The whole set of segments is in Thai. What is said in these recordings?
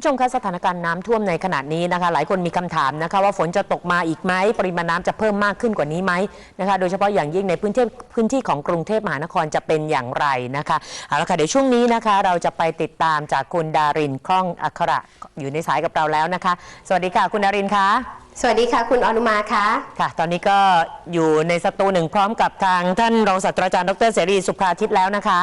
ผู้ชมคะสถานการณ์น้ำท่วมในขณะนี้นะคะ หลายคนมีคำถามนะคะ ว่าฝนจะตกมาอีกไหมปริมาณน้ำจะเพิ่มมากขึ้นกว่านี้ไหมนะคะ โดยเฉพาะอย่างยิ่งในพื้นที่พื้นที่ของกรุงเทพมหานครจะเป็นอย่างไรนะคะเอาละค่ะเดี๋ยวช่วงนี้นะคะ เราจะไปติดตามจากคุณดารินคล่องอัคระอยู่ในสายกับเราแล้วนะคะ สวัสดีค่ะ คุณดารินคะสวัสดีค่ะ คุณอนุมาคะค่ะ ตอนนี้ก็อยู่ในสตูหนึ่งพร้อมกับทางท่านรองศาสตราจารย์ดรเสรีสุภาทิตแล้วนะคะ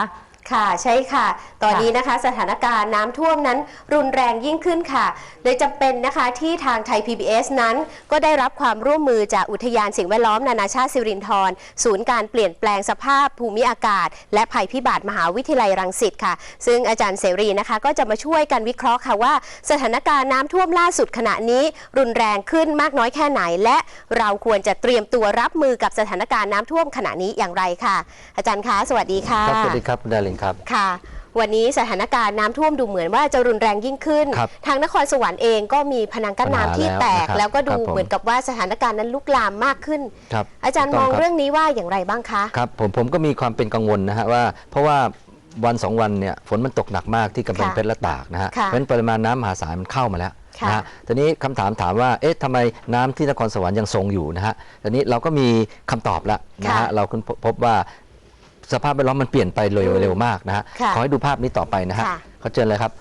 ค่ะใช่ค่ะ ตอนนี้นะคะสถานการณ์น้ำท่วมนั้นรุนแรงยิ่งขึ้นค่ะ เลยจำเป็นนะคะที่ทางไทย PBS นั้น ก็ได้รับความร่วมมือจากอุทยานสิ่งแวดล้อมนานาชาติสิรินธรศูนย์การเปลี่ยนแปลงสภาพภูมิอากาศ และภัยพิบัติมหาวิทยาลัยรังสิตค่ะ ซึ่งอาจารย์เสรีนะคะ ก็จะมาช่วยกันวิเคราะห์ค่ะว่า สถานการณ์น้ำท่วมล่าสุดขณะนี้ รุนแรงขึ้นมากน้อยแค่ไหน และเราควรจะเตรียมตัวรับมือกับสถานการณ์น้ำท่วมขณะนี้อย่างไรค่ะ อาจารย์คะสวัสดีค่ะ ครับสวัสดีครับคุณดารินครับ ค่ะ วันนี้สถานการณ์น้ำท่วมดูเหมือนว่าจะรุนแรงยิ่งขึ้น ครับทางนครสวรรค์เองก็มีพนังกั้นน้ำที่แตก ปัญหาแล้วนะครับแล้วก็ดูครับผม เหมือนกับว่าสถานการณ์นั้นลุกลามมากขึ้น ครับอาจารย์ถูมต้องคบเรื่องนี้ว่าอย่างไรบ้างคะ ครับผมผมก็มีความเป็นกังวลนะฮะว่า เพราะว่าวันสองวันเนี่ยฝนมันตกหนักมากที่กำแพงค่ะเพชรและตากนะฮะค่ะเพราะฉะนั้นปริมาณน้ำมหาศาลมันเข้ามาแล้วค่ะนะฮะทีนี้คำถามถามว่าเอ๊ะทำไมน้ำที่นครสวรรค์ยังทรงอยู่นะฮะทีนี้เราก็มีคำตอบแล้วนะค่ะฮะเราค้นพบว่า สภาพแวดล้อมมันเปลี่ยนไปเร็วอืมเร็วมากนะฮะค่ะขอให้ดูภาพนี้ต่อไปนะฮะค่ะเขาเชิญเลยครับ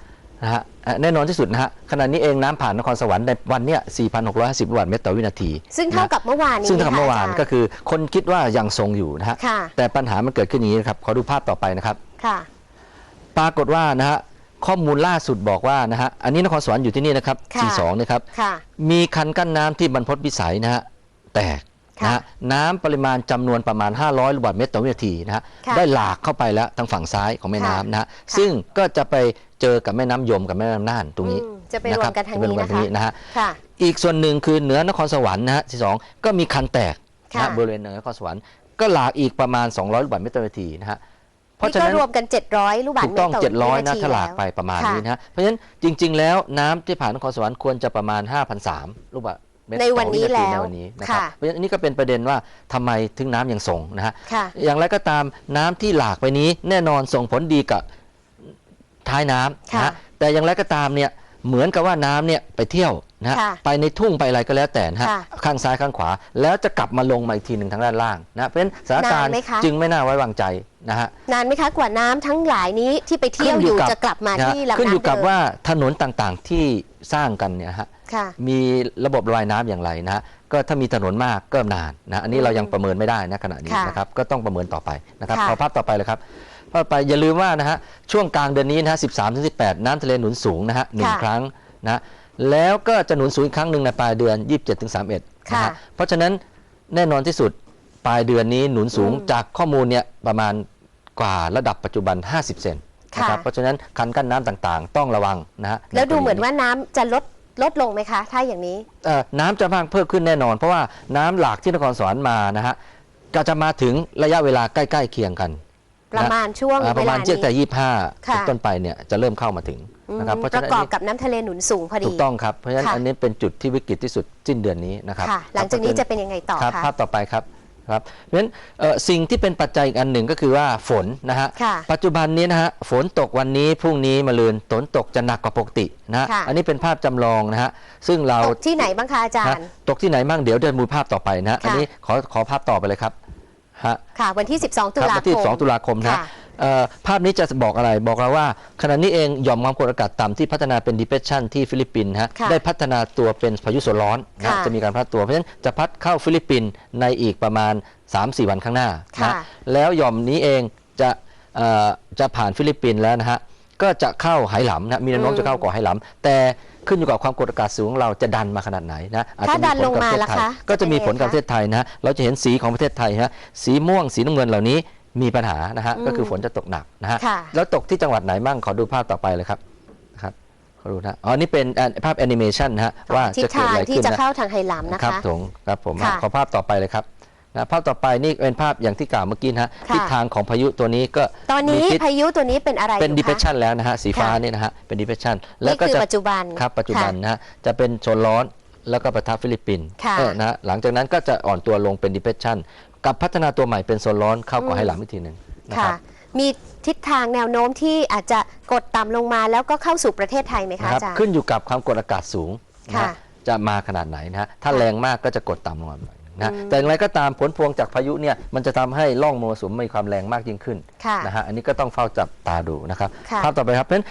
นะฮะเอ่อแน่นอนที่สุดนะฮะขณะนี้เองน้ำผ่านนครสวรรค์ในวันเนี้ย4,650ลูกบาศก์เมตรต่อวินาที ซึ่งเท่านะกับเมื่อวานนี้ซึ่งเท่ากับเมื่อวานค่ะก็คือคนคิดว่ายังทรงอยู่นะฮะค่ะแต่ปัญหามันเกิดขึ้นอย่างนี้นะครับขอดูภาพต่อไปนะครับค่ะปรากฏว่านะฮะข้อมูลล่าสุดบอกว่านะฮะอันนี้นครสวรรค์อยู่ที่นี่นะครับค่ะ42 นะครับค่ะมีคันกั้นน้ำที่บรรพตวิสัยนะฮะแตก นะค่ะฮะน้ำปริมาณจำนวนประมาณ 500ลูกบาศก์เมตรต่อวินาทีนะฮะค่ะได้หลากเข้าไปแล้วทางฝั่งซ้ายของแม่ค่ะน้ำนะฮะค่ะ ซึ่งก็จะไปเจอกับแม่น้ำยมกับแม่น้ำน่านตรงนี้อืมจะไปรวมกันทางจะไปรวนี้มนะคะ นะฮะ ค่ะ อีกส่วนหนึ่งคือเหนือนครสวรรค์นะฮะที่สองก็มีคันแตกนะค่ะ ฮะบริเวณเหนือนครสวรรค์ก็หลากอีกประมาณ 200ลูกบาศก์เมตรต่อวินาทีนะฮะเพราะนี่ฉะก็นั้นรวมกัน 700 ลูกบาศถูก์กเมตต้องรต่อ700วินะทีถ้าหลากแล้วไปประมาณค่ะนี้นะฮะ เพราะฉะนั้นจริง ๆ แล้วน้ำที่ผ่านนครสวรรค์ควรจะประมาณ 5,003ลูกบาศก์ เมตรในวันนี้ต่อวิาทีแล้วในวันนี้นะครับค่ะเพราะฉะนั้นอันนี้ก็เป็นประเด็นว่าทำไมถึงน้ำยังส่งนะฮะค่ะ อย่างไรก็ตามน้ำที่หลากไปนี้แน่นอนส่งผลดีกับท้ายน้ำนะค่ะฮะแต่อย่างไรก็ตามเนี่ยเหมือนกับว่าน้ำเนี่ยไปเที่ยวนะฮะค่ะไปในทุ่งไปอะไรก็แล้วแต่นะฮะค่ะข้างซ้ายข้างขวา แล้วจะกลับมาลงมาอีกทีหนึ่งทางด้านล่างนะเพราะฉะนั้นสถานการณ์นานไหมคะ จึงไม่น่าไว้วางใจนะฮะ นานไหมคะกว่าน้ำทั้งหลายนี้ที่ไปเที่ยวอยู่จะกลับมานะฮะที่ลำน้ำขึ้นอยู่กับเดิม ว่าถนนต่างๆที่สร้างกันเนี่ยนะฮะ ค่ะ มีระบบระบายน้ำอย่างไรนะฮะก็ถ้ามีถนนมากก็นานนะอันนี้เรายังประเมินไม่ได้นะขณะนี้ค่ะนะครับก็ต้องประเมินต่อไปนะครับค่ะขอภาพต่อไปเลยครับภาพต่อไปอย่าลืมว่านะฮะช่วงกลางเดือนนี้นะฮะ13ถึง18 น้ำทะเลหนุนสูงนะฮะหนึ่งค่ะครั้งนะฮะแล้วก็จะหนุนสูงอีกครั้งหนึ่งในปลายเดือน 27ถึง31นะค่ะฮะเพราะฉะนั้นแน่นอนที่สุดปลายเดือนนี้หนุนสูงอืมจากข้อมูลเนี่ยประมาณกว่าระดับปัจจุบัน 50 เซนนะครับค่ะ เพราะฉะนั้นคันกั้นน้ำต่างๆ ต้องระวังนะฮะแล้วดูเหมือนว่าน้ำจะลด ลดลงไหมคะ ถ้าอย่างนี้ เอ่อน้ำจะมากเพิ่มขึ้นแน่นอน เพราะว่าน้ำหลากที่นครสวรรค์มานะฮะก็จะมาถึงระยะเวลาใกล้ๆเคียงกัน ประมาณช่วงอ่าปเวระมาลาณนี้เจ็ดแต่ยี่ห้าค่ะเป็นต้นไปเนี่ยจะเริ่มเข้ามาถึงอืมนะครับเพราะปฉะระนั้นกอบอันนี้กับน้ำทะเลหนุนสูงพอดี ถูกต้องครับเพราะฉะนั้นค่ะ อันนี้เป็นจุดที่วิกฤตที่สุดสิ้นเดือนนี้นะครับค่ะ หลังจากนี้จะเป็นยังไงต่อครับคะ ภาพต่อไปครับ ครับเพราะฉะนั้นเอ่อสิ่งที่เป็นปัจจัยอีกอันหนึ่งก็คือว่าฝนนะฮะค่ะปัจจุบันนี้นะฮะฝนตกวันนี้พรุ่งนี้มะรืนฝนตกจะหนักกว่าปกตินะฮะค่ะอันนี้เป็นภาพจำลองนะฮะซึ่งเราตกที่ไหนบ้างคะอาจารฮะย์ตกที่ไหนบ้างเดี๋ยวเดินมูภาพต่อไปนะฮะค่ะอันนี้ขอขอภาพต่อไปเลยครับฮะค่ะวันที่ 12 ตุครับลาวันคที่ม2ตุลาคมนะฮะค่ะเอ่อ ภาพนี้จะบอกอะไรบอกเราว่าขณะนี้เองหย่อมความกดอากาศต่ำที่พัฒนาเป็น depression ที่ฟิลิปปินส์ฮะค่ะได้พัฒนาตัวเป็นพายุโซนร้อนนะค่ะจะมีการพัฒตัวเพราะฉะนั้นจะพัดเข้าฟิลิปปินส์ในอีกประมาณ 3-4 วันข้างหน้าค่ะนะแล้วหย่อมนี้เองจะเอ่อจะผ่านฟิลิปปินส์แล้วนะฮะก็จะเข้าไหหลำนะมีแนวโน้มอืมจะเข้าเกาะไหหลำแต่ขึ้นอยู่กับความกดอากาศสูงของเราจะดันมาขนาดไหนนะอาจถ้าจะดัมีนผลลงกับมาประเทศล่ะไทยคะก็จะมีผลกับเป็นยังไงคะประเทศไทยนะฮะเราจะเห็นสีของประเทศไทยฮะสีม่วงสีน้ำเงินเหล่านี้ มีปัญหานะฮะอืมก็คือฝนจะตกหนักนะฮะค่ะแล้วตกที่จังหวัดไหนบ้างขอดูภาพต่อไปเลยครับนะครับขอดูนะอ๋อนี่เป็นแอนภาพแอนิเมชันนะฮะว่าทิศจะเกิดทางอะไรที่ขึ้นจะนะเข้าทางไหหลำนะครัคะบผมครับผมค่ะขอภาพต่อไปเลยครับนะภาพต่อไปนี่เป็นภาพอย่างที่กล่าวเมื่อกี้นะฮะค่ะทิศทางของพายุตัวนี้ก็ตอนนี้มีทิศพายุตัวนี้เป็นอะไรเป็นอยู่คะ depression แล้วนะฮะสีฟ้าค่ะนี่นะฮะเป็น depression นี่คือปัจจุบันครับปัจจุบันค่ะนะฮะจะเป็นโซนร้อนแล้วก็ประทับฟิลิปปินส์ค่ะเออนะฮะหลังจากนั้นก็จะอ่อนตัวลงเป็น depression กับพัฒนาตัวใหม่เป็นโซนร้อนเข้าเกาะไหหลำอีกทีหนึ่งนะคค่ะรับ มีทิศทางแนวโน้มที่อาจจะกดต่ำลงมาแล้วก็เข้าสู่ประเทศไทยไหมคะนะครัอาจารย์ขึ้นอยู่กับความกดอากาศสูงนะค่ะ ฮะจะมาขนาดไหนนะฮะถ้าค่ะแรงมากก็จะกดต่ำลงมาหน่อยนะฮะอืมแต่อย่างไรก็ตามผลพวงจากพายุเนี่ยมันจะทำให้ร่องมรสุมมีความแรงมากยิ่งขึ้น ค่ะ นะฮะอันนี้ก็ต้องเฝ้าจับตาดูนะครับค่ะ ภาพต่อไปครับเพราะฉะนั้น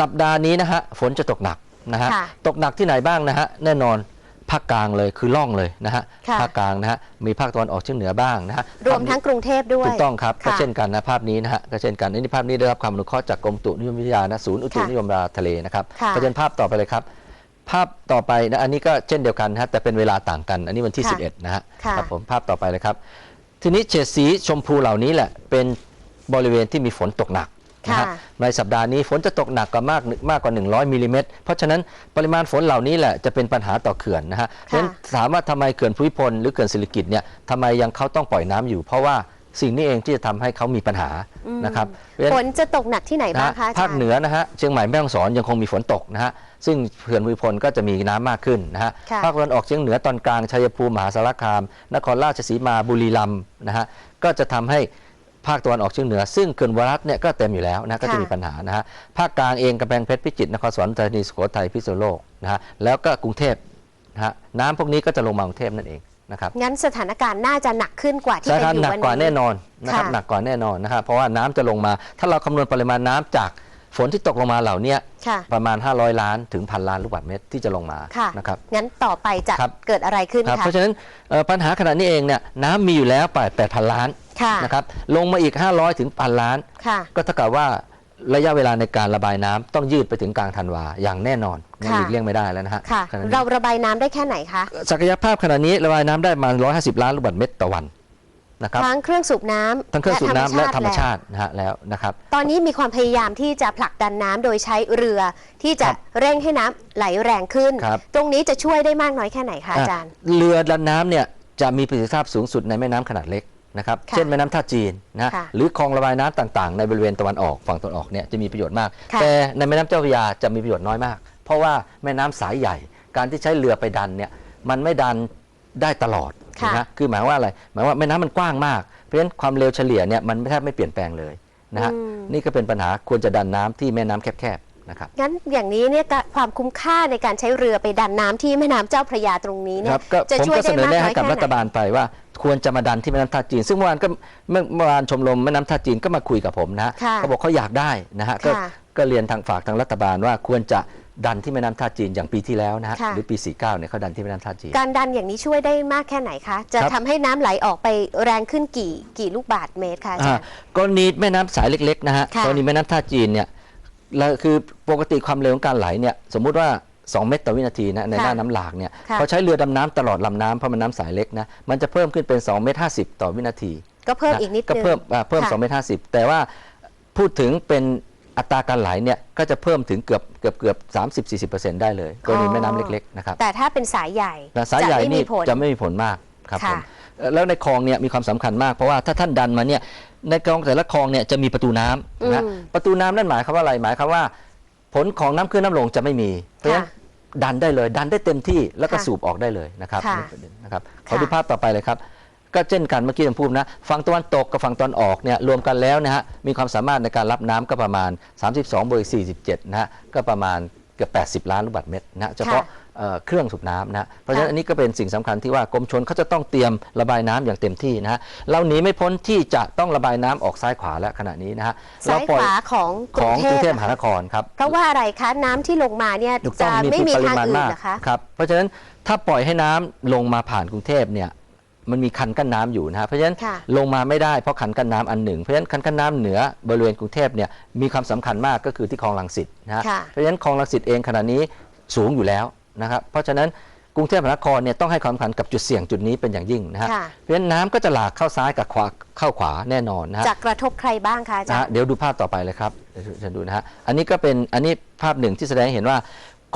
สัปดาห์นี้นะฮะฝนจะตกหนักนะฮะค่ะตกหนักที่ไหนบ้างนะฮะแน่นอน ภาคกลางเลยคือล่องเลยนะฮะค่ะ ภาคกลางนะฮะมีภาคตะวันออกเฉียงเหนือบ้างนะฮะรวมทั้งกรุงเทพด้วย ถูกต้องครับก็ค่ะ เช่นกันนะภาพนี้นะฮะก็เช่นกันอันนี้ภาพนี้ได้รับความอนุเคราะห์จากกรมอุตุนิยมวิทยานะศูนย์อุตุค่ะนิยมวิทยาทะเลนะครับค่ะก็เป็นภาพต่อไปเลยครับ ภาพต่อไปนะอันนี้ก็เช่นเดียวกันนะฮะแต่เป็นเวลาต่างกัน อันนี้วันที่ ค่ะ11 นะฮะค่ะ ครับผมภาพต่อไปเลยครับ ทีนี้เฉดสีชมพูเหล่านี้แหละเป็นบริเวณที่มีฝนตกหนัก นะฮะค่ะในสัปดาห์นี้ฝนจะตกหนักกว่ามากมากกว่า 100มิลลิเมตรเพราะฉะนั้นปริมาณฝนเหล่านี้แหละจะเป็นปัญหาต่อเขื่อนนะฮะเพราะฉะนั้นถามว่าทำไมเขื่อนภูมิพลหรือเขื่อนศิริกิติ์เนี่ยทำไมยังเขาต้องปล่อยน้ำอยู่ เพราะว่าสิ่งนี้เองที่จะทำให้เขามีปัญหานะครับเพราะฉะนั้นฝนจะตกหนักที่ไหนบ้างนะคะอาจารย์ภาคเหนือนะฮะเชียงใหม่แม่ฮ่องสอนยังคงมีฝนตกนะฮะซึ่งเขื่อนภูมิพลก็จะมีน้ำมากขึ้นนะฮะค่ะ ภาคตะวันออกเฉียงเหนือตอนกลางชัยภูมิมหาสารคาม นครราชสีมาบุรีรัมย์นะฮะก็จะทำให้ ภาคตะวันออกเฉียงเหนือ ซึ่งเขื่อนวรัตน์เนี่ยก็เต็มอยู่แล้วนะก็จะมีปัญหานะฮะภาคกลางเองกำแพงเพชรพิจิตรนครสวรรค์ปัตตานีสุโขทัยพิษณุโลกนะฮะแล้วก็กรุงเทพนะฮะน้ำพวกนี้ก็จะลงมากรุงเทพนั่นเองนะครับงั้นสถานการณ์น่าจะหนักขึ้นกว่าที่สถาเป็นนอยู่หนักวันกว่านี้ แน่นอนนะครับค่ะ หนักกว่าแน่นอนนะครับเพราะว่าน้ำจะลงมา ถ้าเราคำนวณปริมาณน้ำจาก ฝนที่ตกลงมาเหล่าเนี้ยค่ะ ประมาณ 500 ล้านถึงพันล้านลูกบาศก์เมตรที่จะลงมาค่ะ นะครับ งั้นต่อไปจะครับ เกิดอะไรขึ้นครับคะเพราะฉะนั้นเอ่อปัญหาขณะนี้เองเนี่ยน้ำมีอยู่แล้ว8 8พันล้านค่ะ นะครับลงมาอีก 500ถึงพันล้าน ค่ะ ก็เท่ากับว่าระยะเวลาในการระบายน้ำต้องยืดไปถึงกลางธันวาอย่างแน่นอนไม่ค่ะ หลีกเลี่ยงไม่ได้แล้วนะฮะค่ะ ขณะนี้เราระบายน้ำได้แค่ไหนคะ ศักยภาพขณะนี้ระบายน้ำได้ประมาณ150 ล้านลูกบาศก์เมตรต่อวัน นะครับทั้งเครื่องสูบน้ำทั้งเครื่องสูบน้ำและธรรมแล้วชาตินะฮะแล้วนะครับ ตอนนี้มีความพยายามที่จะผลักดันน้ำโดยใช้เรือที่จะครับเร่งให้น้ำไหลแรงขึ้น ครับ ตรงนี้จะช่วยได้มากน้อยแค่ไหนคะอาจารย์อะเรือดันน้ำเนี่ยจะมีประสิทธิภาพสูงสุดในแม่น้ำขนาดเล็กนะครับ ค่ะเช่นแม่น้ำท่าจีนนะค่ะหรือคลองระบายน้ำต่างๆ ในบริเวณตะวันออกฝั่งตะวันออกเนี่ยจะมีประโยชน์มาก ค่ะ แต่ในแม่น้ำเจ้าพระยาจะมีประโยชน์น้อยมาก เพราะว่าแม่น้ำสายใหญ่ การที่ใช้เรือไปดันเนี่ยมันไม่ดันได้ตลอดค่ะนะคือหมายว่าอะไรหมายว่าแม่น้ำมันกว้างมาก เพราะฉะนั้นความเร็วเฉลี่ยเนี่ยมันแทบไม่เปลี่ยนแปลงเลยนะฮะอืม นี่ก็เป็นปัญหาควรจะดันน้ำที่แม่น้ำแคบๆนะครับ งั้นอย่างนี้เนี่ยก็ความคุ้มค่าในการใช้เรือไปดันน้ำที่แม่น้ำเจ้าพระยาตรงนี้เนี่คยรับก็จะผมช่วยก็ได้เสนอมากแนะน้อให้ยกับแค่รัฐไหน บาลไปว่าควรจะมาดันที่แม่น้ำท่าจีน ซึ่งเมื่อวานก็เมื่อเมื่อวานชมรมแม่น้ำท่าจีนก็มาคุยกับผมนะฮะค่ะเขาบอกเขาอยากได้นะฮะก็ค่ะ ก็เรียนทางฝากทางรัฐบาลว่าควรจะ ดันที่แม่น้ำท่าจีนอย่างปีที่แล้วนะฮะค่ะ หรือปี 49เนี่ยเขาดันที่แม่น้ำท่าจีน การดันอย่างนี้ช่วยได้มากแค่ไหนคะ จะครับ ทำให้น้ำไหลออกไปแรงขึ้นกี่กี่ลูกบาทเมตรคะอาจารย์อ่ากรณีแม่น้ำสายเล็กๆนะฮะค่ะ กรณีแม่น้ำท่าจีนเนี่ยแล้วคือปกติความเร็วของการไหลเนี่ยสมมุติว่า 2 เมตรต่อวินาทีนะในหน้าน้ำหลากเนี่ยค่ะพอใช้เรือดำน้ำตลอดลำน้ำเพราะมันน้ำสายเล็กนะมันจะเพิ่มขึ้นเป็น 2 เมตร50 ต่อวินาทีก็เพิ่มนะอีกนิดนึงก็เพิ่มอ่าเพิ่มค่ะ 2เมตร50 แต่ว่าพูดถึงเป็น อัตราการไหลเนี่ยก็จะเพิ่มถึงเกือบเกือบเกือบ30 40ได้เลยกรณีแม่น้ำเล็กๆนะครับแต่ถ้าเป็นสายใหญ่แต่สายใหญ่จะไม่นี่มีผลจะไม่มีผลมากครับผค่ะมเอ่อแล้วในคลองเนี่ยมีความสำคัญมากเพราะว่าถ้าท่านดันมาเนี่ยในคลองแต่ละคลองเนี่ยจะมีประตูน้ำนะอืมประตูน้ำนั่นหมายความว่าอะไรหมายความว่า ผลของน้ำขึ้นน้ำลงจะไม่มีเพราะฉะนั้นดันได้เลย ดันได้เต็มที่แล้วก็ค่ะสูบออกได้เลยนะครับค่ะนี่ประเด็นนะครับขอค่ะดูภาพต่อไปเลยครับ ก็เช่นกันเมื่อกี้ผมพูดนะฝั่งตะวันตกกับฝั่งตะวันออกเนี่ยรวมกันแล้วนะฮะมีความสามารถในการรับน้ำก็ประมาณ 32บวก47 นะฮะก็ประมาณเกือบ80 ล้านลูกบาศก์เมตรนะฮะเฉพาะเอ่อเครื่องสูบน้ำนะเพราะฉะนั้นค่ะอันนี้ก็เป็นสิ่งสำคัญที่ว่ากรมชนเขาจะต้องเตรียมระบายน้ำอย่างเต็มที่นะฮะเราหนีไม่พ้นที่จะต้องระบายน้ำออกซ้ายขวาแล้วขณะนี้นะฮะซ้ายเรปล่ขวาของกขรุองงเทกรุงเทพพมหานครครับเพราะว่าอะไรคะน้ำที่ลงมาเนี่ยถูกต้จะองไม่มีปริทางมาณอื่นมากเหรอคะครับเพราะฉะนั้นถ้าปล่อยให้น้ำลงมาผ่านกรุงเทพเนี่ย มันมีคันกั้นน้ำอยู่นะฮะเพราะฉะนั้นค่ะลงมาไม่ได้เพราะคันกั้นน้ำอันหนึ่งเพราะฉะนั้นคันกั้นน้ำเหนือบริเวณกรุงเทพเนี่ยมีความสำคัญมากก็คือที่คลองลังสิตนะฮะค่ะเพราะฉะนั้นคลองลังสิตเองขณะนี้สูงอยู่แล้วนะครับเพราะฉะนั้นกรุงเทพมหานครเนี่ยต้องให้ความสำคัญกับจุดเสี่ยงจุดนี้เป็นอย่างยิ่งนะฮะค่ะเพราะฉะนั้นน้ำก็จะหลากเข้าซ้ายกับขวาเข้าขวาแน่นอนนะฮะจะกระทบใครบ้างคะอานะจารฮะย์เดี๋ยวดูภาพต่อไปเลยครับเดี๋ยวจะดูนะฮะอันนี้ก็เป็นอันนี้ภาพหนึ่งที่แสดงให้เห็นว่า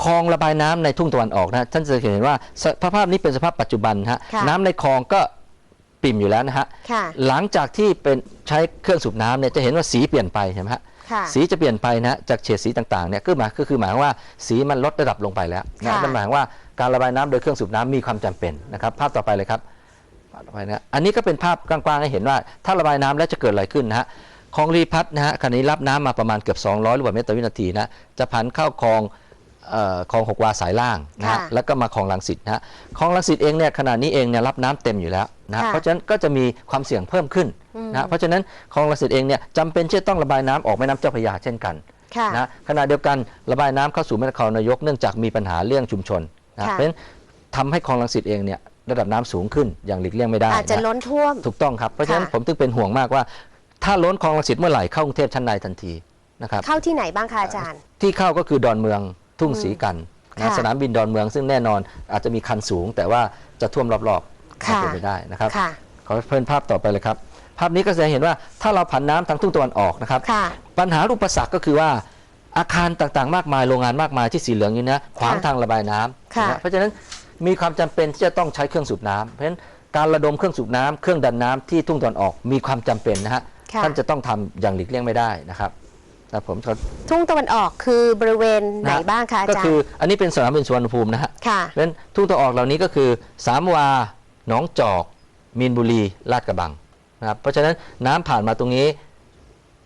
คลองระบายน้ำในทุ่งตะวันออกนะฮะท่านจะเห็นว่าสภาพนี้เป็นสภาพปัจจุบันนะฮะค่ะน้ำในคลองก็ปิ่มอยู่แล้วนะฮะค่ะหลังจากที่เป็นใช้เครื่องสูบน้ำเนี่ยจะเห็นว่าสีเปลี่ยนไปใช่ไหมฮะค่ะสีจะเปลี่ยนไปนะจากเฉดสีต่างๆเนี่ยก็หมายก็คือหมายความว่าสีมันลดระดับลงไปแล้วนะค่ะนั่นหมายความว่าการระบายน้ำโดยเครื่องสูบน้ำมีความจำเป็นนะครับ ภาพต่อไปเลยครับภาพต่อไปนะอันนี้ก็เป็นภาพกว้างๆให้เห็นว่า ถ้าระบายน้ำแล้วจะเกิดอะไรขึ้นนะฮะคลองรีพัฒน์นะฮะขณะนี้รับน้ำมาประมาณเกือบ 200ลูกบาศก์เมตรต่อวินาทีนะจะผันเข้าคลอง เอ่อคลองหกวาสายล่างนะฮะค่ะแล้วก็มาคลองลังสิตนะฮะคลองลังสิตเองเนี่ยขณะนี้เองเนี่ยรับน้ำเต็มอยู่แล้วนะฮะค่ะเพราะฉะนั้นก็จะมีความเสี่ยงเพิ่มขึ้นนะฮะเพราะฉะนั้นคลองลังสิตเองเนี่ยจำเป็นที่จะต้องระบายน้ำออกแม่น้ำเจ้าพระยาเช่นกัน ค่ะ นะขณะเดียวกันระบายน้ำเข้าสู่แม่นครนายกเนื่องจากมีปัญหาเรื่องชุมชนนะค่ะ เพราะฉะนั้นทำให้คลองลังสิตเองเนี่ยระดับน้ำสูงขึ้นอย่างหลีกเลี่ยงไม่ได้อาจจะนะล้นท่วม ถูกต้องครับเพราะฉะนั้นค่ะ ผมถึงเป็นห่วงมากว่า ถ้าล้นคลองลังสิตเมื่อไหร่เข้ากรุงเทพชั้นในทันทีนะครับเข้าที่ไหนบ้างคะอาจารย์ ที่เข้าก็คือดอนเมือง ทุ่งศรีกันนะค่ะ สนามบินดอนเมืองซึ่งแน่นอนอาจจะมีคันสูง แต่ว่าจะท่วมรอบๆค่ะเป็นไปได้นะครับ ค่ะ ขอเพิ่นภาพต่อไปเลยครับ ภาพนี้ก็แสดงเห็นว่าถ้าเราผันน้ำทางทุ่งตะวันออกนะครับ ค่ะ ปัญหาอุปสรรคก็คือว่าอาคารต่างๆ มากมายโรงงานมากมายที่สีเหลืองอยู่นะขวางค่ะทางระบายน้ำค่ะนะเพราะฉะนั้นมีความจำเป็นที่จะต้องใช้เครื่องสูบน้ำเพราะฉะนั้นการระดมเครื่องสูบน้ำเครื่องดันน้ำที่ทุ่งตะวันออกมีความจำเป็นนะฮะค่ะ ท่านจะต้องทำอย่างหลีกเลี่ยงไม่ได้นะครับ แล้วผมขอทุ่งตะวันออกคือบริเวณไหนบ้างคะอาก็จารคือย์อันนี้เป็นสนามบินสุวรรณภูมินะฮะค่ะเพราะฉะนั้นทุ่งตะวันออกเหล่านี้ก็คือสามวาหนองจอก มีนบุรีลาดกระบังนะครับเพราะฉะนั้นน้ำผ่านมาตรงนี้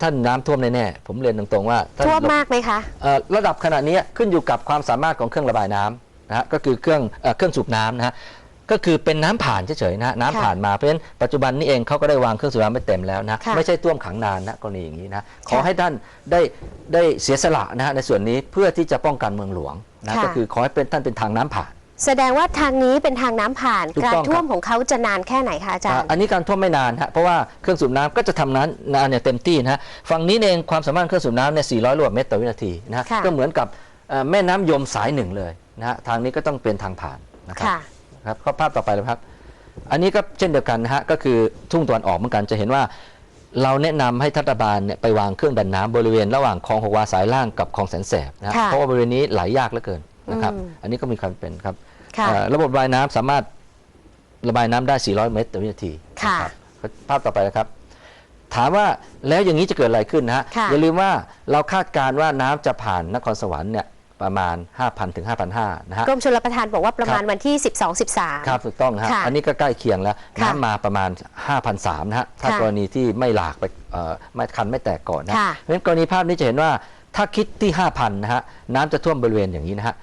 ท่านน้ำท่วมแน่ๆผมเรียนตรงๆว่าท่านท่วมมากไหมคะเอ่อระดับขนาดนี้ขึ้นอยู่กับความสามารถของเครื่องระบายน้ำนะฮะก็คือเครื่องเอ่อเครื่องสูบน้ำนะฮะ ก็คือเป็นน้ำผ่านเฉยๆนะฮะน้ำค่ะผ่านมาเพราะฉะนั้นปัจจุบันนี้เองเขาก็ได้วางเครื่องสูบน้ำไม่เต็มแล้วนะค่ะไม่ใช่ท่วมขังนานนะกรณีอย่างนี้นะขอค่ะให้ท่านได้ได้เสียสละนะฮะในส่วนนี้เพื่อที่จะป้องกันเมืองหลวงนะค่ะก็คือขอให้เป็นท่านเป็นทางน้ำผ่านแสดงว่าทางนี้เป็นทางน้ำผ่านถูกการต้องครับท่วมของเขาจะนานแค่ไหนคะอาจารอ่าย์ อันนี้การท่วมไม่นานฮะเพราะว่าเครื่องสูบน้ำก็จะทำนั้นนานเนี่ยเต็มที่นะฮะฝั่งนี้เองความสามารถเครื่องสูบน้ำเนี่ย 400 ลูกบาศก์เมตรต่อวินาทีนะฮะค่ะก็เหมือนกับเอ่อแม่น้ำยมสายหนึ่งเลยนะฮะทางนี้ก็ต้องเป็นทางผ่านนะครับ ค่ะครับข้อภาพต่อไปเลยครับ อันนี้ก็เช่นเดียวกันนะฮะก็คือทุ่งตะวันออกเหมือนกันจะเห็นว่า เราแนะนำให้รัฐบาลเนี่ยไปวางเครื่องดันน้ำบริเวณระหว่างคลองหกวาสายล่างกับคลองแสนแสบนะฮะค่ะเพราะว่าบริเวณนี้ไหลยากเหลือเกินนะครับอืมอันนี้ก็มีความเป็นครับค่ะเอ่อระบบระบายน้ำสามารถระบายน้ำได้ 400 เมตรต่อวินาทีค่ะนะครับภาพต่อไปนะครับ ถามว่าแล้วอย่างนี้จะเกิดอะไรขึ้นนะฮะค่ะอย่าลืมว่าเราคาดการณ์ว่าน้ำจะผ่านนครสวรรค์เนี่ย ประมาณ 5,000ถึง5,500นะฮะกรมชลประทานบอกว่าประมาณครับวันที่ 12 13 ครับถูกต้องนะฮะค่ะอันนี้ก็ใกล้เคียงแล้วค่ะ น้ำมาประมาณ 5,300นะฮะถ้าค่ะ กรณีที่ไม่หลากไปเอ่อไม่คันไม่แตกก่อนนะ ค่ะ เพราะฉะนั้นกรณีภาพนี้จะเห็นว่าถ้าคิดที่ 5,000นะฮะน้ำจะท่วมบริเวณอย่างนี้นะฮะ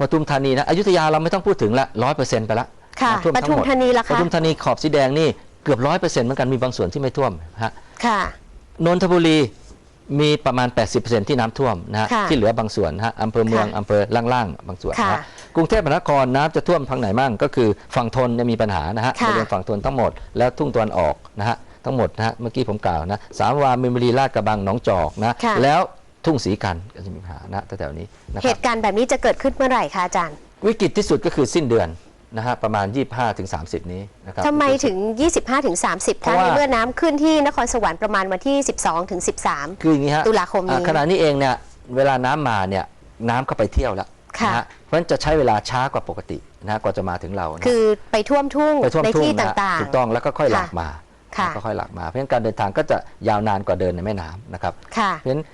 ปทุมธานีนะอยุธยาเราไม่ต้องพูดถึงละร้อยเปอร์เซ็นต์ไปละค่ะน้ำท่วมปทั้ทุงมหมดธานีล่ะปคะทุมธานีขอบสีแดงนี่เกือบร้อยเปอร์เซ็นต์เหมือนกันมีบางส่วนที่ไม่ท่วมนะฮะค่ะ นนทบุรี มีประมาณ 80%ที่น้ำท่วมนะฮะค่ะที่เหลือบางส่วนนะฮะอำเภอเมืองค่ะอำเภอล่างๆบางส่วนนะค่ะฮะกรุงเทพมหานครน้ำจะท่วมทางไหนมั่งก็คือฝั่งทนเนี่ยมีปัญหานะฮะค่ะ บริเวณฝั่งทนทั้งหมดแล้วทุ่งตะวันออกนะฮะทั้งหมดนะฮะเมื่อกี้ผมกล่าวนะสามวามินบุรีลาดกระบังหนองจอกนะค่ะ แล้วทุ่งศรีกันก็จะมีปัญหานะแถวๆนี้นะคเหรับตุการณ์แบบนี้จะเกิดขึ้นเมื่อไหร่คะอาจารย์ วิกฤตที่สุดก็คือสิ้นเดือน นะฮะประมาณ 25ถึง30 นี้นะครับทำไมถึง 25ถึง30เพคะราะว่าในเมื่อน้ำขึ้นที่นครสวรรค์ประมาณวันที่ 12ถึง13 คืออย่างนี้ฮะตุลาคมนี้ อ่ขณะนี้เองเนี่ยเวลาน้ำมาเนี่ยน้ำก็ไปเที่ยวแล้วค่ะ นะฮะเพราะฉะนั้นจะใช้เวลาช้ากว่าปกตินะฮะกว่าจะมาถึงเรานะคือไปท่วมทุ่งไปท่วมในทุ่งที่นะฮะต่าง ถูกต้องแล้วก็ค่อยหลากมาค่ะแล้วก็ค่อยหลากมา เพราะฉะนั้นการเดินทางก็จะยาวนานกว่าเดินในแม่น้ำนะครับ ๆ ค่ะ เพราะฉะนั้น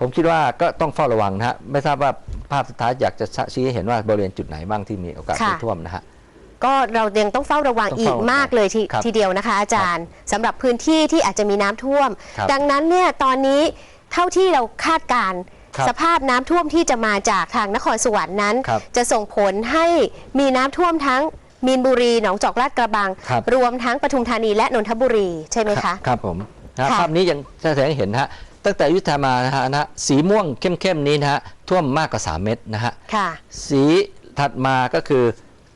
ผมคิดว่าก็ต้องเฝ้าระวังนะฮะไม่ทราบว่าภาพสุดท้ายอยากจะชี้ให้เห็นว่าบริเวณจุดไหนบ้างที่มีโอกาสค่ะที่ท่วมนะฮะก็เรายังต้องเฝ้าระวังต้องอีเฝ้ากมากเลยทีครับทีเดียวนะคะ อาจารย์สำหรับพื้นที่ที่อาจจะมีน้ำท่วมครับดังนั้นเนี่ยตอนนี้เท่าที่เราคาดการณ์ครับสภาพน้ำท่วมที่จะมาจากทางนครสวรรค์นั้นครับจะส่งผลให้มีน้ำท่วมทั้งมีนบุรีหนองจอกลาดกระบังครับรวมทั้งปทุมธานีและนนทบุรีใช่ไหมคะครับผมนะฮะค่ะภาพนี้ยังแสดงให้เห็นนะฮะ ตั้งแต่อยุทธยามานะฮะนะฮะสีม่วงเข้มๆนี้นะฮะท่วมมากกว่า 3 เมตรนะฮะค่ะ สีถัดมาก็คือ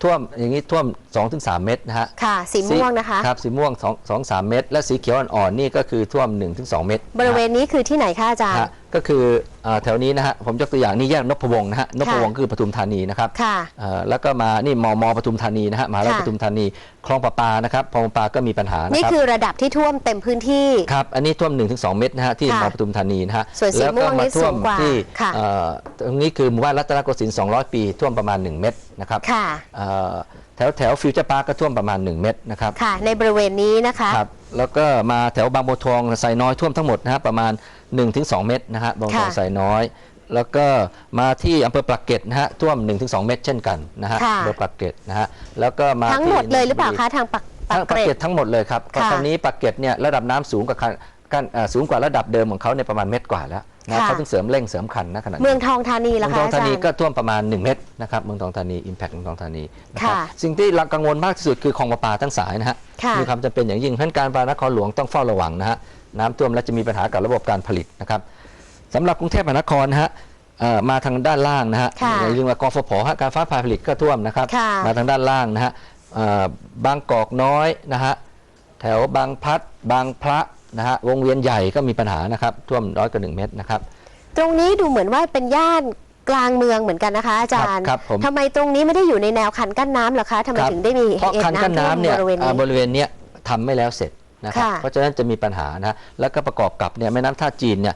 ท่วมอย่างนี้ท่วม 2-3 เมตรนะฮะค่ะ สีม่วงนะคะ ครับสีม่วง2 2 3 เมตร และสีเขียวอ่อนๆนี่ก็คือท่วม 1-2 เมตร บริเวณนี้คือที่ไหนคะอาจารนะย์ฮะ ก็คือเอ่อแถวนี้นะฮะผมยกตัวอย่างนี่แยกนพวงศ์นะฮะนพวงศ์คือปทุมธานีนะครับค่ะเอ่อแล้วก็มานี่มมปทุมธานีนะฮะมหาลัยค่ะปทุมธานีคลองประปานะครับคลองประปาก็มีปัญหานะนี่ครับคือระดับที่ท่วมเต็มพื้นที่ครับอันนี้ท่วม 1-2 เมตรนะฮะที่ค่ะมปทุมธานีนะฮะส่วนสีแล้วม่ก็วงมานี่ท่สูวมงกว่าที่ค่ะเอ่อตรงนี้คือหมู่บ้านรัตนโกสินทร์200 ปี ท่วมประมาณ 1 เมตรนะครับค่ะเอ่อ แถวแถวฟิวเจอร์พาร์ก็ท่วมประมาณ 1 เมตรนะครับค่ะ ในบริเวณนี้นะคะครับแล้วก็มาแถวบางบัวทองไซน้อยท่วมทั้งหมดนะฮะประมาณ 1-2 เมตรนะฮะบางบัวทองค่ะไซน้อย แล้วก็มาที่อำเภอปากเกร็ดนะฮะท่วม 1-2 เมตรเช่นกันนะฮะค่ะอำเภอปากเกร็ดนะฮะแล้วก็มาทั้งหมดที่เลยหรือเปล่าคะทางปักปัทั้กงเกปากร็เกร็ดดทั้งหมดเลยครับค่ะคราวนี้ปากเกร็ดเนี่ยระดับน้ำสูงกว่าคันกันอ่าสูงกว่าระดับเดิมของเขาในยประมาณเมตรกว่าแล้ว นะค่ะ เขาต้องเสริมเร่งเสริมคันนะขนาดนี้เมืองทองธานีเมืล่ะองคะทองอาธาจารนีย์ ก็ท่วมประมาณ 1 เมตรนะครับเมืองทองธานีอิมแพคเมืองทองธานีนะครับค่ะสิ่งที่เรากังวลมากที่สุดคือคลองประปาทั้งสายนะฮะค่ะ มีความจำเป็นอย่างยิ่งเพราะฉะนั้นการปานครหลวงต้องเฝ้าระวังนะฮะน้ำท่วมและจะมีปัญหากับระบบการผลิตนะครับสำหรับกรุงเทพมหานครนะฮะเอ่อมาทางด้านล่างนะฮะค่ะอย่าลืมว่ากฟผฮะการฟ้าผ่าผลิตก็ท่วมนะครับค่ะ มาทางด้านล่างนะฮะเอ่อบางกอกน้อยนะฮะ แถวบางพลัดบางพระ นะฮะวงเวียนใหญ่ก็มีปัญหานะครับท่วมร้อยกว่าหนึ่งเมตรนะครับ ตรงนี้ดูเหมือนว่าเป็นย่านกลางเมืองเหมือนกันนะคะอาจารย์ครับผม ทำไมตรงนี้ไม่ได้อยู่ในแนวคันกั้นน้ำเหรอคะทำไมครับถึงได้มีเพราะเหตุคันกั้นน้ำท่วมน้ำเนี่ยบริเวณอ่านี้ บริเวณเนี้ยทำไม่แล้วเสร็จนะครับค่ะเพราะฉะนั้นจะมีปัญหานะแล้วก็ประกอบกับเนี่ยแม่น้ำท่าจีนเนี่ย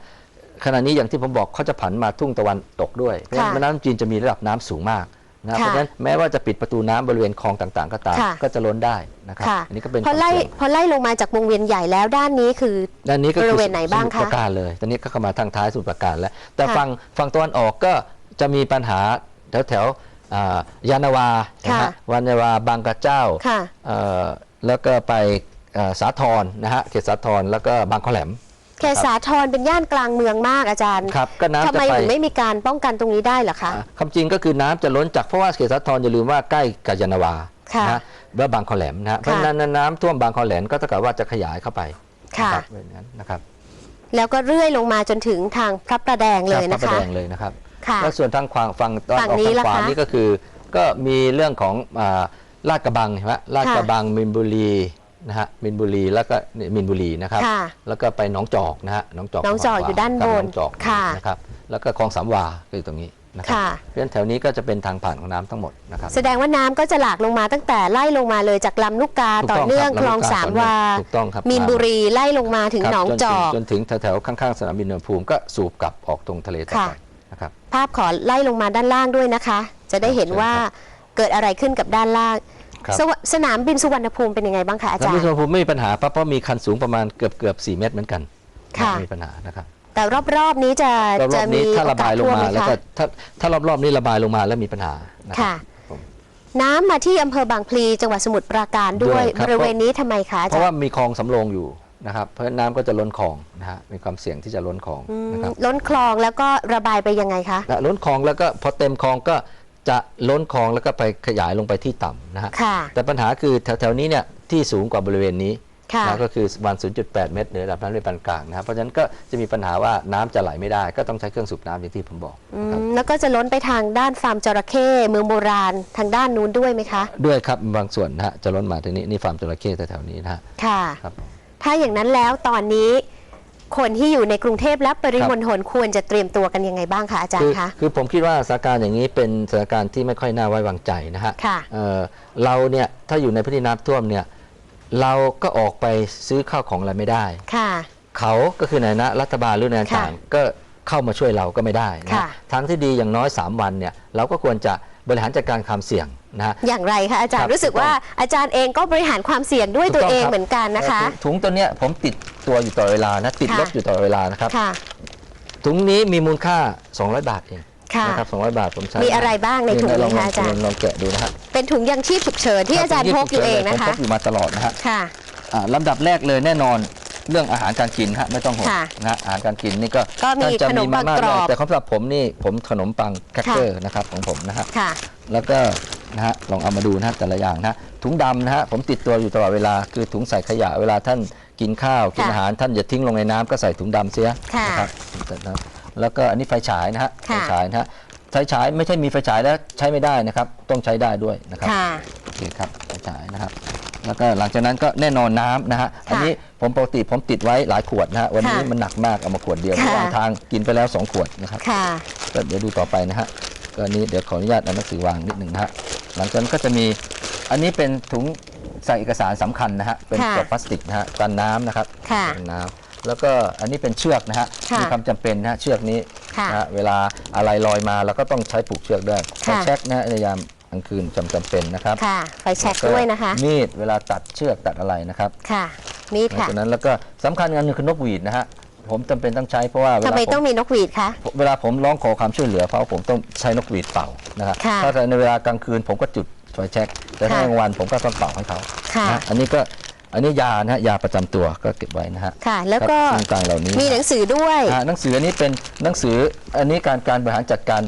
ขณะนี้อย่างที่ผมบอกเขาจะผันมาทุ่งตะวันตกด้วยเพราะฉะนั้นค่ะ แม่น้ำจีนจะมีระดับน้ำสูงมาก นะค่ะเพราะฉะนั้นแม้ว่าจะปิดประตูน้ำบริเวณคลองต่างๆ ก็ตามค่ะก็จะล้นได้นะครับค่ะอันนี้ก็เป็นพอไล่ความเสี่ยงพอไล่ลงมาจากวงเวียนใหญ่แล้วด้านนี้คือด้านนี้ก็คืบริอเวณไหนบ้างคะสมุทรปราการเลยตอนนี้ก็เข้ามาทางท้ายสมุทรปราการแล้ว แต่ค่ะฝั่งฝั่งตะวันออกก็จะมีปัญหาแถวแถวๆอ่ายานาวานะค่ะฮะวานาวาบางกระเจ้าค่ะเอ่อแล้วก็ไปเอ่อสาทรนะฮะเขตสาทรแล้วก็บางขอแหลม เขตสาทรเป็นย่านกลางเมืองมากอาจารย์ครับก็น้ำทำจะไมไปถึงไม่มีการป้องกันตรงนี้ได้เหรอคะอ่าคำจริงก็คือน้ำจะล้นจากเพราะว่าเขตสาทรอย่าลืมว่าใกล้กับยานาวาค่ะนะฮะและบางขอแหลมนะฮะเพราะฉะนั้นน้ำท่วมบางขอแหลมก็เท่ากับว่าจะขยายเข้าไปค่ะ นะครับเป็นอย่างนั้นนะครับแล้วก็เรื่อยลงมาจนถึงทางพระประแดงเลยพนะระประคะแดงเลยนะครับ ค่ะ แล้วส่วนทางฝั่งฝั่งตอนฝั่งออกนี้ทางล่ะขวาคะนี่ก็คือ ก็มีเรื่องของอ่าลาดกระบังใช่ไหมลาดกระบังมินบุรี นะฮะมินบุรีแล้วก็นี่มินบุรีนะครับ ค่ะแล้วก็ไปหนองจอกนะฮะหนองจอกหนองจอกขวอยู่ด้านครับบนหนองจอกค่ะนะครับแล้วก็คลองสามวาก็อยู่ตรงนี้นะครัค่ะ เพราะฉะนั้นแถวนี้ก็จะเป็นทางผ่านของน้ำทั้งหมดนะครับ แสดงว่าน้ำก็จะหลากลงมาตั้งแต่ไล่ลงมาเลยจากลำลูกกาถูกต่อต้องเนื่องครับคลองลำลูกกาสามต่อเนื่องวา ถูกต้องครับมีนบุรีไล่ลงมาถึงครับหนองจจอก จนถึงแถวๆข้างๆสนามบินอุณหภูมิก็สูบกลับออกตรงทะเลต่อค่ะไปนะครับ ภาพขอไล่ลงมาด้านล่างด้วยนะคะ จะได้เห็นครับว่าเกิดอะไรขึ้นกับด้านล่าง ครับสวสนามบินสุวรรณภูมิเป็นยังไงบ้างคะอาสนามจารบินย์สุวรรณภูมิไม่มีปัญหาเพราะเพราะมีคันสูงประมาณเกือบเกือบ4เมตรเหมือนกันค่ะ ไม่มีปัญหานะครับแต่รอบๆนี้จะรอจะบๆมีนี้ถ้าโอระกาบาสยลงท่วมมาไหมแล้วคะก็ถ้าถ้ารอบๆนี้ระบายลงมาแล้วมีปัญหานะค่ะ ผมน้ำมาที่อำเภอบางพลีจังหวัดสมุทรปราการด้วยด้วยครับ บริเวณนี้ทำไมคะอาเพจารราะว่าย์มีคลองสำโรงอยู่นะครับ เพราะฉะนั้นน้ำก็จะล้นคลองนะฮะมีความเสี่ยงที่จะล้นคลองอืมนะครับล้นคลองแล้วก็ระบายไปยังไงคะและล้นคลองแล้วก็พอเต็มคลองก็ จะล้นคลองแล้วก็ไปขยายลงไปที่ต่ำนะฮะค่ะ แต่ปัญหาคือแถวๆนี้เนี่ยที่สูงกว่าบริเวณนี้ค่ะ นะก็คือวัน0.8 เมตรเหนือระดับน้ำทะเลปานกลางนะครับเพราะฉะนั้นก็จะมีปัญหาว่าน้ำจะไหลไม่ได้ก็ต้องใช้เครื่องสูบน้ำอย่างที่ผมบอกอืนะครับมแล้วก็จะล้นไปทางด้านฟาร์มจระเข้เมืองโบราณทางด้านนู้นด้วยไหมคะ ด้วยครับบางส่วนนะฮะจะล้นมาทางนี้นี่ฟาร์มจระเข้แถวๆนี้นะฮะค่ะ ครับ ถ้าอย่างนั้นแล้วตอนนี้ คนที่อยู่ในกรุงเทพและปริมณฑลควรจะเตรียมตัวกันยังไงบ้างคะอาจารคืย์คะคือผมคิดว่าสถานการณ์อย่างนี้เป็นสถานการณ์ที่ไม่ค่อยน่าไว้วางใจนะฮะค่ะเอ่อเราเนี่ยถ้าอยู่ในพื้นที่น้ำท่วมเนี่ยเราก็ออกไปซื้อข้าวของอะไรไม่ได้ค่ะเขาก็คือในายนะรัฐบาลหรือในายค่ะต่างๆก็เข้ามาช่วยเราก็ไม่ได้นะค่ะทางที่ดีอย่างน้อย 3 วันเนี่ยเราก็ควรจะบริหารจัดการความเสี่ยง นะฮะ อย่างไรคะอาจารครัย์บรู้สึกว่าอาจารย์เองก็บริหารความเสี่ยงด้วยตัวเองเหมือนกันนะคะ เอ่อถุงถุงตัวเนี้ยผมติดตัวอยู่ตลอดเวลานะติดค่ะลบอยู่ตลอดเวลานะครับ ค่ะถุงนี้มีมูลค่า 200 บาทเองค่ะ นะครับ200 บาทผมใช้มีอะไรบ้างในถุงนี้ลองคะอาจารย์ลองลองแกะดูนะฮะเป็นถุงยังชีพฉุกเฉินที่อาจารย์พกอยู่เองนะผมคะ พกอยู่มาตลอดนะฮะค่ะ อ่าลำดับแรกเลยแน่นอนเรื่องอาหารการกินฮะไม่ต้องห่วงค่ะนะฮะอาหารการกินนี่ก็ก็มีท่าจะขนมปังากกรอบเลยแต่สำหรับผมนี่ผมขนมปังแครกเกอร์นะครับของผมนะฮะค่ะ แล้วก็ นะฮะลองเอามาดูนะฮะแต่ละอย่างนะฮะถุงดำนะฮะผมติดตัวอยู่ตลอดเวลาคือถุงใส่ขยะเวลาท่านกินข้าวกินค่ะอาหารท่านอย่าทิ้งลงในน้ำก็ใส่ถุงดำเสียค่ะนะครับแล้วก็อันนี้ไฟฉายนะฮะไฟค่ะ ฉายนะฮะไฟฉายไม่ใช่มีไฟฉายแล้วใช้ไม่ได้นะครับต้องใช้ได้ด้วยนะครับ ค่ะ โอเคครับไฟฉายนะครับ แล้วก็หลังจากนั้นก็แน่นอนน้ำนะฮะ อันนี้ผมปกติผมติดไว้หลายขวดนะฮะ วันนี้ค่ะมันหนักมากเอามาขวดเดียวค่ะ ระหว่างทางกินไปแล้วสองขวดนะครับค่ะ ก็เดี๋ยวดูต่อไปนะฮะก็อันนี้เดี๋ยวขออนุญาตเอาหนังสือวางนิดหนึ่งนะฮะ หลังจากนั้นก็จะมีอันนี้เป็นถุงใส่เอกสารสำคัญนะฮะเป็นค่ะกรอบพลาสติกนะฮะกันน้ำนะครับค่ะกันน้ำแล้วก็อันนี้เป็นเชือกนะฮะค่ะมีความจำเป็นนะฮะเชือกนี้ค่ะนะฮะเวลาอะไรลอยมาเราก็ต้องใช้ผูกเชือกด้วยค่ะไฟแช็กนะฮะในยามกลางคืนจำจำเป็นนะครับค่ะไฟแช็กด้วยนะคะ มีดเวลาตัดเชือกตัดอะไรนะครับค่ะมีดหลังค่ะ จากนั้นแล้วก็สำคัญอันหนึงคือนกหวีดนะฮะ ผมจำเป็นต้องใช้เพราะว่าเวทำลาไมผมต้องมีนกหวีดคะ เวลาผมร้องขอความช่วยเหลือเพราะผมต้องใช้นกหวีดเป่านะครับค่ะถ้าในเวลากลางคืนผมก็จุดไฟแช็กแต่ถ้าค่ะ กลางวันผมก็ต้องเป่าให้เขาค่ะ นะอันนี้ก็อันนี้ยานะฮะยาประจำตัวก็เก็บไว้นะฮะค่ะ แล้วก็ครับซึ่งต่างเหล่านี้ มีหนังสือด้วย อ่าหนังสืออันนี้เป็นหนังสืออันนี้การการบริหารจัดการ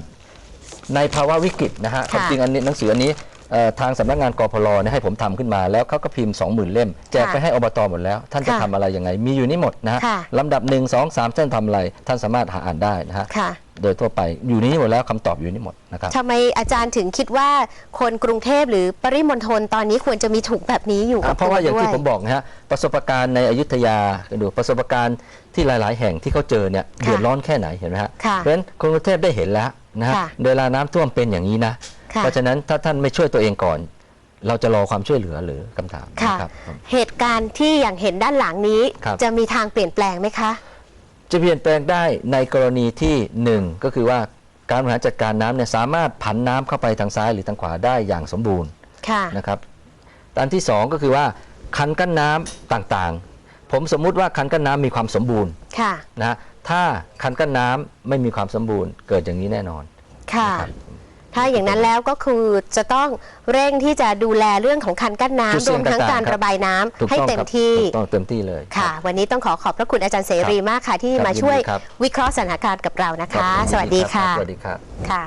ในภาวะวิกฤตนะฮะคค่ะวามจริงอันนี้หนังสืออันนี้ เอ่อทางสำนักงานกพลเนี่ยให้ผมทำขึ้นมา แล้วเขาก็พิมพ์ 20,000 เล่ม แจกไปให้อบตหมดแล้ว ท่านจะค่ะทำอะไรยังไง มีอยู่นี่หมดนะฮะค่ะ ลำดับ 1 2 3ท่านทำอะไร ท่านสามารถหาอ่านได้นะฮะค่ะโดยทั่วไปอยู่ในนี้หมดแล้วคำตอบอยู่ในนี้หมดนะครับ ทำไมอาจารย์ถึงคิดว่าคนกรุงเทพหรือปริมณฑลตอนนี้ควรจะมีถุงแบบนี้อยู่กัอะบเพราะว่าอย่างด้ที่ผมบอกนะฮะประสบการณ์ในอยุธยาดูประสบการณ์ที่หลาย ๆ แห่งที่เขาเจอเนี่ยค่ะเดือดร้อนแค่ไหนเห็นไหมฮะค่ะเพราะฉะนั้นคนกรุงเทพได้เห็นแล้วนะฮะค่ะ เวลาน้ำท่วมเป็นอย่างนี้นะค่ะ เพราะฉะนั้นถ้าท่านไม่ช่วยตัวเองก่อน เราจะรอความช่วยเหลือหรือคำถามค่ะ นะครับ เหตุการณ์ที่อย่างเห็นด้านหลังนี้ ครับ จะมีทางเปลี่ยนแปลงไหมคะ จะเปลี่ยนแปลงได้ในกรณีที่หนึ่งก็คือว่าการบริหารจัดการน้ำเนี่ยสามารถผันน้ำเข้าไปทางซ้ายหรือทางขวาได้อย่างสมบูรณ์ ค่ะ นะครับอันที่สองก็คือว่าคันกั้นน้ำต่างๆ ผมสมมุติว่าคันกั้นน้ำมีความสมบูรณ์ค่ะ นะฮะถ้าคันกั้นน้ำไม่มีความสมบูรณ์เกิดอย่างนี้แน่นอนค่ะ นะครับ ถ้าอย่างนั้นแล้วก็คือจะต้องเร่งที่จะดูแลเรื่องของคันกั้นจุดน้ำรเสี่วยงมทั้งต่างๆการครับระบายน้ำถูกให้ต้องเต็มครับที่ถูกต้องเต็มที่เลยค่ะรับวันนี้ต้องขอขอบพระคุณอาจารย์เสรีมากค่ะ ที่ครับมาช่วยยินดีครับ วิเคราะห์สถานการณ์กับเรานะรัคะบสวัสดีค่ะ สวัสดีครับ ค่ะ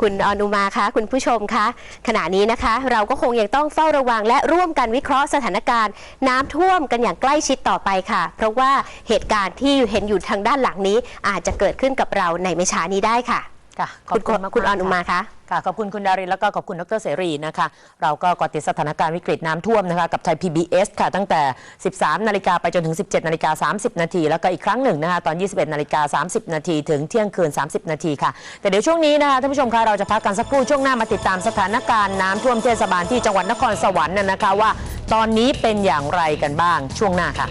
คุณอนุมาคะคุณผู้ชมคะขณะนี้นะคะ เราก็คงยังต้องเฝ้าระวังและร่วมกันวิเคราะห์สถานการณ์ น้ำท่วมกันอย่างใกล้ชิดต่อไปค่ะ เพราะว่าเหตุการณ์ที่เห็นอยู่ทางด้านหลังนี้ อาจจะเกิดขึ้นกับเราในไม่ช้านี้ได้ค่ะ ค่ะขคุอบณคุณมากๆคุณอนุมาค่ะคะค่ะขอบคุณคุณดารินแล้วก็ขอบคุณดรเสรีนะคะ เราก็เกาะติดสถานการณ์วิกฤตน้ำท่วมนะคะกับไทย PBS ค่ะ ตั้งแต่ 13 นาฬิกาไปจนถึง 17 นาฬิกา 30 นาที แล้วก็อีกครั้งหนึ่งนะคะตอน 21 นาฬิกา 30 นาทีถึงเที่ยงคืน 30 นาทีค่ะ แต่เดี๋ยวช่วงนี้นะคะท่านผู้ชมคะเราจะพักกันสักครู่ช่วงหน้ามาติดตามสถานการณ์น้ำท่วมเทศบาลที่จังหวัดนครสวรรค์น่ะนะคะว่า ตอนนี้เป็นอย่างไรกันบ้างช่วงหน้าค่ะ